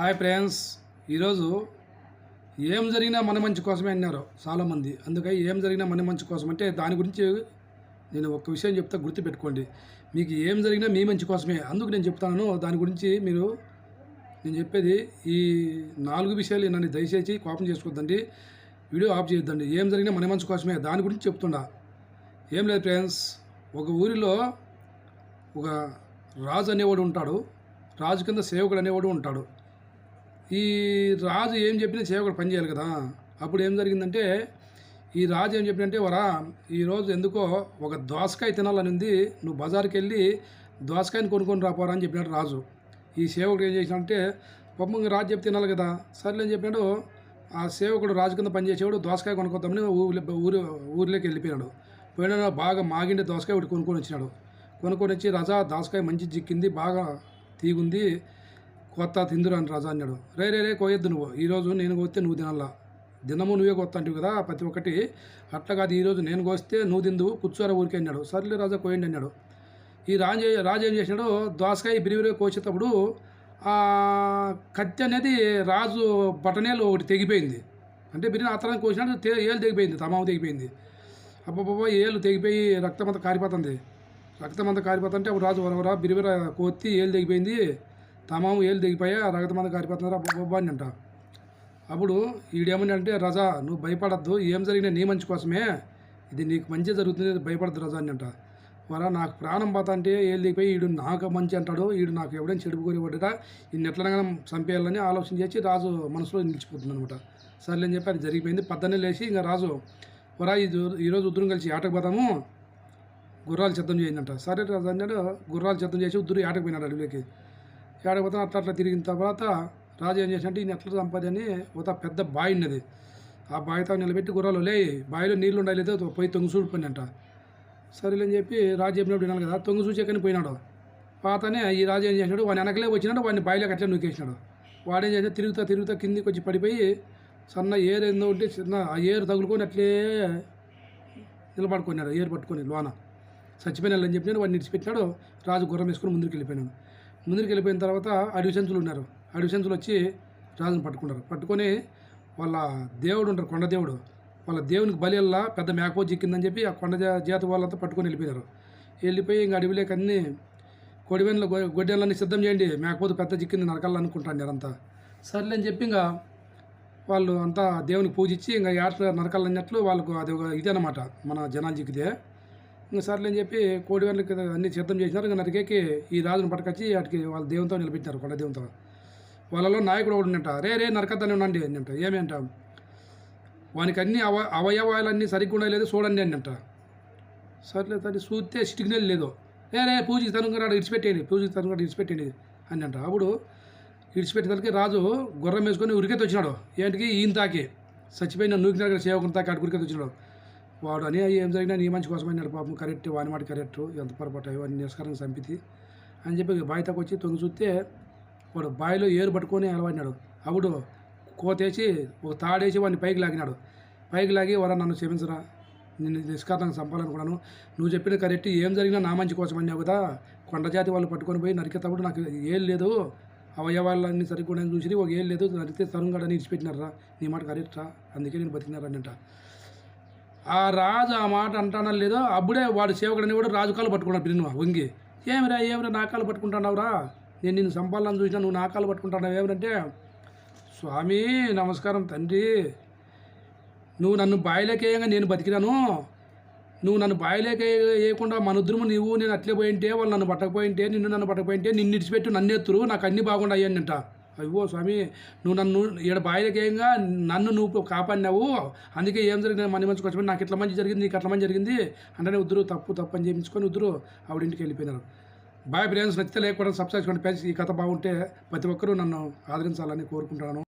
Hi friends. ఈరోజు ఏం జరిగినా మన మంచి కోసమే అన్నారు చాలామంది. అందుకని ఏం జరిగినా మన మంచి కోసం అంటే దాని గురించి నేను ఒక విషయం చెప్తా గుర్తుపెట్టుకోండి. మీకు ఏం జరిగినా మీ మంచి కోసమే. అందుకు నేను చెప్తాను దాని గురించి మీరు నేను చెప్పేది ఈ నాలుగు విషయాలు నన్ను దయచేసి కోపం చేసుకోవద్దండి వీడియో ఆఫ్ చేయొద్దండి. ఏం జరిగినా మన మంచి కోసమే. దాని గురించి చెప్తుండా ఏం లేదు ఫ్రెండ్స్. ఒక ఊరిలో ఒక రాజు అనేవాడు ఉంటాడు. రాజు కింద సేవకుడు అనేవాడు ఉంటాడు. ఈ రాజు ఏం చెప్పినా సేవకుడు పని చేయాలి కదా. అప్పుడు ఏం జరిగిందంటే ఈ రాజు ఏం చెప్పినంటే వరా ఈరోజు ఎందుకో ఒక దోసకాయ తినాలని ఉంది. నువ్వు బజార్కి వెళ్ళి దోసకాయని కొనుక్కొని రాపోరా అని చెప్పినాడు రాజు. ఈ సేవకుడు ఏం చేసినంటే పాపం రాజు చెప్పి తినాలి కదా. సర్లే అని చెప్పినాడు. ఆ సేవకుడు రాజు కింద పనిచేసేవాడు దోసకాయ కొనుక్కొద్దామని ఊరి ఊరు ఊరిలోకి వెళ్ళిపోయినాడు. పోయినా బాగా మాగిండే దోసకాయ ఒకటి కొనుక్కొని వచ్చినాడు. కొనుక్కొని వచ్చి రజా దోసకాయ మంచి చిక్కింది బాగా తీగుంది. కొత్త తిందురు అని రాజా అన్నాడు. రే రే రే కోయొద్దు నువ్వు. ఈరోజు నేను కోస్తే నువ్వు తినాలా? దినము నువ్వే కొత్త అంటివి కదా ప్రతి ఒక్కటి. అట్లా కాదు ఈరోజు నేను కోస్తే నువ్వు తిందు కూర్చోరా ఊరికే అన్నాడు. సర్లే రాజా కోయండి అన్నాడు. ఈ రాజు రాజు ఏం చేసినాడు? దోసకాయ బిరివిరిగా కోసేటప్పుడు ఆ కత్తి అనేది రాజు బటనేలు ఒకటి తెగిపోయింది. అంటే బిర్యానీ అత్తరానికి కోసినాడు తే- ఏలు తెగిపోయింది తమాము తెగిపోయింది. అబ్బబ్బబ్బా ఏలు తెగిపోయి రక్తం కారిపోతుంది. రక్తం కారిపోతుంటే అప్పుడు రాజు వరవరా బిరివిర కోత్తి ఏలు తెగిపోయింది. తమాము ఏళ్ళు దిగిపోయా రగత మంది కారిపోతున్నారు అబ్బబ్బబ్బా అని అంట అప్పుడు ఈడేమని అంటే రజా నువ్వు భయపడద్దు ఏం జరిగినా నీ మంచి కోసమే. ఇది నీకు మంచి జరుగుతుంది భయపడద్దు రజా అని అంట వరా నాకు ప్రాణం పోతా అంటే ఏళ్ళు దిగిపోయి ఈడు నాకు మంచి అంటాడు ఈడు నాకు ఎవడైనా చెడు కోరి ఈయన ఎట్లనగా చంపేయాలని ఆలోచన చేసి రాజు మనసులో నిలిచిపోతుంది అనమాట సర్లే అని చెప్పి అది జరిగిపోయింది. పద్దనే లేచి ఇంకా రాజు వరా ఈ ఈరోజు ఉద్దరం కలిసి ఆటకు పోతాము గుర్రాలు సిద్ధం చేయండి సరే రాజు అన్నాడు గుర్రాలు సిద్ధం చేసి ఉద్దరు ఆటకు పోయినాడు అడవిలోకి. ఆటకు పోతాను అట్లా అట్లా తిరిగిన తర్వాత రాజు ఏం చేసినట్టు ఈయన ఎట్లా సంపాదని ఒక పెద్ద బావి ఉన్నది. ఆ బావితో నిలబెట్టి గుర్రాలు లే బావిలో నీళ్ళు ఉండాలి పోయి తొంగి చూడిపోయింది అంట సరేలే అని చెప్పి రాజు చెప్పినప్పుడు వినాలి కదా తొంగి చూసేకని పోయినాడు? పాతనే ఈ రాజు ఏం చేసినాడు వాడిని వెనకలే వచ్చినాడు వాడిని బావిలోకి అట్లా నూకేసినాడు. వాడేం చేసినా తిరుగుతా తిరుగుతా కిందికి వచ్చి పడిపోయి సన్న ఏరు ఏందో ఉంటే చిన్న ఆ ఏరు తగులుకొని అట్లే నిలబడుకున్నాడు ఏరు పట్టుకొని లోన. చచ్చిపోయినాడు అని చెప్పినాడు వాడిని విడిచిపెట్టినాడు రాజు గుర్రం వేసుకొని ముందుకు వెళ్ళిపోయినాడు. ముందుకు వెళ్ళిపోయిన తర్వాత అడివిసెన్సులు ఉన్నారు. అడివిసెన్సులు వచ్చి రాజుని పట్టుకున్నారు. పట్టుకొని వాళ్ళ దేవుడు ఉంటారు కొండ దేవుడు. వాళ్ళ దేవునికి బలియల్లా పెద్ద మేకపో చిక్కిందని చెప్పి ఆ కొండ జాతి వాళ్ళంతా పట్టుకొని వెళ్ళిపోయినారు. వెళ్ళిపోయి ఇంక అడవిలోకి అన్ని కొడివెన్ల గొడ్డెలన్నీ సిద్ధం చేయండి. మేకపోతే పెద్ద చిక్కింది నరకాలని అనుకుంటాను అంతా. సర్లే అని చెప్పి ఇంకా వాళ్ళు అంతా దేవునికి పూజించి ఇంకా యాట నరకాలన్నట్లు వాళ్ళకు అది ఒక ఇదన్నమాట. మన జనాలు చిక్కితే ఇంకా సర్లే అని చెప్పి కోడి కింద అన్ని సిద్ధం చేసినారు. ఇంకా నరికేకి ఈ రాజును పట్టుకొచ్చి వాటికి వాళ్ళ దేవునితో నిలబెట్టినారు కొండ దేవునితో. వాళ్ళలో నాయకుడు ఒకడు ఉన్నంట రే రే నరకద్దని ఉండండి అని అంట. ఏమి అంట వానికి అన్ని అవ అవయవాలన్నీ సరిగ్గా ఉండలేదు చూడండి అని అంట. సర్లే తను చూస్తే సిటిగ్నల్ లేదు. రే రే పూజకి తనుకున్నాడు ఇడిచిపెట్టేయండి పూజకి తనుకున్నాడు ఇడిచిపెట్టేయండి అని అంట. అప్పుడు ఇడిచిపెట్టేసరికి రాజు గుర్రం వేసుకొని ఉరికెత్తి వచ్చినాడు. ఏంటికి? ఈయన తాకి. చచ్చిపోయిన నూకినాడు సేవకుని తాకి అటు ఉరికెత్తి వచ్చినాడు. వాడు అని ఏం జరిగినా నీ మంచి కోసమని పాపం. కరెక్ట్ వాని మాట కరెక్ట్ ఎంత పొరపాటు అవన్నీ నిరస్కారంగా చంపితి అని చెప్పి బాయితకు వచ్చి తొంగి చూస్తే వాడు బావిలో ఏరు పట్టుకొని అలవాడినాడు. అప్పుడు కోతేసి ఒక తాడేసి వాడిని పైకి లాగినాడు. పైకి లాగి వరా నన్ను క్షమించరా నిన్ను నిష్కారణంగా చంపాలనుకున్నాను. నువ్వు చెప్పిన కరెక్ట్ ఏం జరిగినా నా మంచి కోసం అన్నావు కదా. కొండ జాతి వాళ్ళు పట్టుకొని పోయి నరికేటప్పుడు నాకు ఏం లేదు. అవయవాలన్నీ సరిగ్గా ఉన్నాయని చూసి ఒక ఏం లేదు నరికితే తరుంగడని ఇచ్చిపెట్టినారా నీ మాట కరెక్ట్ రా అందుకే నేను బతికినారనంట ఆ రాజు ఆ మాట అంటానా లేదో అప్పుడే వాడు సేవకుడని కూడా రాజు కాలు పట్టుకున్నాడు పిన్న వంగి. ఏమిరా ఏమిరా నా కాలు పట్టుకుంటున్నావురా? నేను నిన్ను సంపాదన చూసినా నువ్వు నా కాలు పట్టుకుంటున్నావు ఏమిటంటే స్వామి నమస్కారం తండ్రి. నువ్వు నన్ను బాయిలేకేయంగా నేను బతికినాను. నువ్వు నన్ను బాయిలోకి వేయకుండా మన ఇద్దరము నువ్వు నేను అట్లే పోయింటే వాళ్ళు నన్ను పట్టకపోయింటే నిన్ను నన్ను పట్టకపోయింటే నిన్ను ఇడిచిపెట్టి నన్ను ఎత్తురు నాకు అన్నీ బాగుండా అంట. అయ్యో స్వామి నువ్వు నన్ను ఈడ బాయిలకేయంగా నన్ను నువ్వు కాపాడినావు. అందుకే ఏం జరిగింది? మన మంచికి వచ్చి నాకు ఇట్లా మంచి జరిగింది నీకు అట్లా మంచి జరిగింది. అంటేనే ఉద్దురు తప్పు తప్పు అని చేయించుకొని ఉద్దరు ఆవిడ ఇంటికి వెళ్ళిపోయినారు. బాయ్ ఫ్రెండ్స్ నచ్చితే లేకపోవడం సబ్స్క్రైబ్ చేసుకోండి. ఫ్రెండ్స్ ఈ కథ బాగుంటే ప్రతి ఒక్కరూ నన్ను ఆదరించాలని కోరుకుంటాను